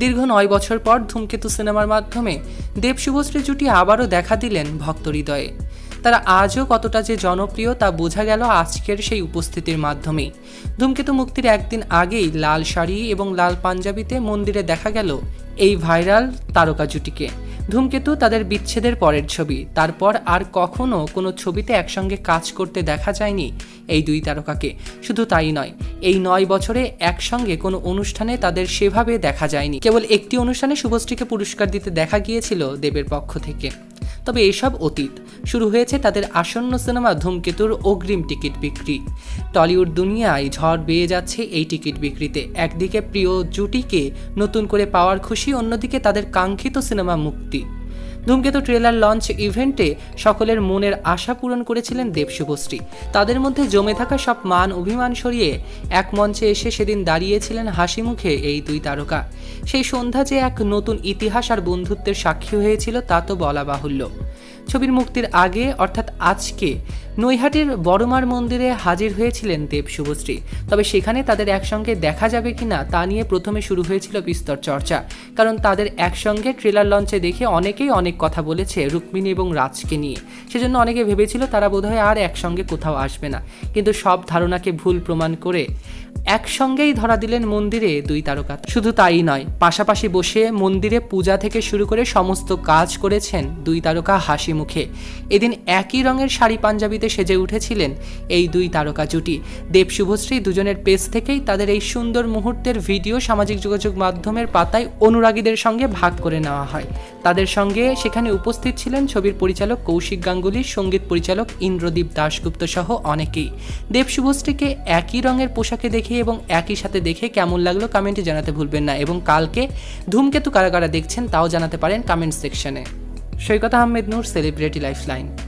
দীর্ঘ নয় বছর পর ধূমকেতু সিনেমার মাধ্যমে দেব শুভশ্রী জুটি আবারও দেখা দিলেন ভক্ত হৃদয়ে। তারা আজও কতটা যে জনপ্রিয় তা বোঝা গেল আজকের সেই উপস্থিতির মাধ্যমেই ধূমকেতু মুক্তির একদিন আগেই লাল শাড়ি এবং লাল পাঞ্জাবিতে মন্দিরে দেখা গেল এই ভাইরাল তারকা জুটিকে। ধূমকেতু তাদের বিচ্ছেদের পরের ছবি। তারপর আর কখনো কোনো ছবিতে একসঙ্গে কাজ করতে দেখা যায়নি এই দুই তারকাকে। শুধু তাই নয়, এই নয় বছরে একসঙ্গে কোনো অনুষ্ঠানে তাদের সেভাবে দেখা যায়নি। কেবল একটি অনুষ্ঠানে শুভশ্রীকে পুরস্কার দিতে দেখা গিয়েছিল দেবের পক্ষ থেকে। তবে এসব অতীত। শুরু হয়েছে তাদের আসন্ন সিনেমা ধূমকেতুর অগ্রিম টিকিট বিক্রি। টলিউড দুনিয়ায় ঝড় বেয়ে যাচ্ছে এই টিকিট বিক্রিতে। একদিকে প্রিয় জুটিকে নতুন করে পাওয়ার খুশি, অন্যদিকে তাদের কাঙ্ক্ষিত সিনেমা মুক্তি। ধূমকেতু ট্রেলার লঞ্চ ইভেন্টে সকলের মনের আশা পূরণ করেছিলেন দেব শুভশ্রী। তাদের মধ্যে জমে থাকা সব মান অভিমান সরিয়ে এক মঞ্চে এসে সেদিন দাঁড়িয়েছিলেন হাসি মুখে এই দুই তারকা। সেই সন্ধ্যা যে এক নতুন ইতিহাস আর বন্ধুত্বের সাক্ষী হয়েছিল তা তো বলা বাহুল্য। ছবির মুক্তির আগে, অর্থাৎ আজকে, নৈহাটির বড়মার মন্দিরে হাজির হয়েছিলেন দেব শুভশ্রী। তবে সেখানে তাদের একসঙ্গে দেখা যাবে কিনা তা নিয়ে প্রথমে শুরু হয়েছিল বিস্তর চর্চা। কারণ তাদের একসঙ্গে ট্রেলার লঞ্চে দেখে অনেকেই অনেক কথা বলেছে রুক্মিণী এবং রাজকে নিয়ে। সেজন্য অনেকে ভেবেছিল তারা বোধহয় আর একসঙ্গে কোথাও আসবে না। কিন্তু সব ধারণাকে ভুল প্রমাণ করে একসঙ্গেই ধরা দিলেন মন্দিরে দুই তারকা। শুধু তাই নয়, পাশাপাশি বসে মন্দিরে পূজা থেকে শুরু করে সমস্ত কাজ করেছেন দুই তারকা হাসি মুখে। এদিন একই রঙের শাড়ি পাঞ্জাবিতে সেজে উঠেছিলেন এই দুই তারকা জুটি। দেব শুভশ্রী দুজনের পেজ থেকেই তাদের এই সুন্দর মুহূর্তের ভিডিও সামাজিক যোগাযোগ মাধ্যমের পাতায় অনুরাগীদের সঙ্গে ভাগ করে নেওয়া হয়। তাদের সঙ্গে সেখানে উপস্থিত ছিলেন ছবির পরিচালক কৌশিক গাঙ্গুলি, সংগীত পরিচালক ইন্দ্রদীপ দাশগুপ্ত সহ অনেকেই। দেব শুভশ্রীকে একই রঙের পোশাকে দেখে এবং একই সাথে দেখে কেমন লাগল কমেন্টে জানাতে ভুলবেন না এবং কালকে ধূমকেতু কারা কারা দেখছেন তাও জানাতে পারেন কমেন্ট সেকশনে সৈকত আহমেদ নূর সেলিব্রিটি লাইফলাইন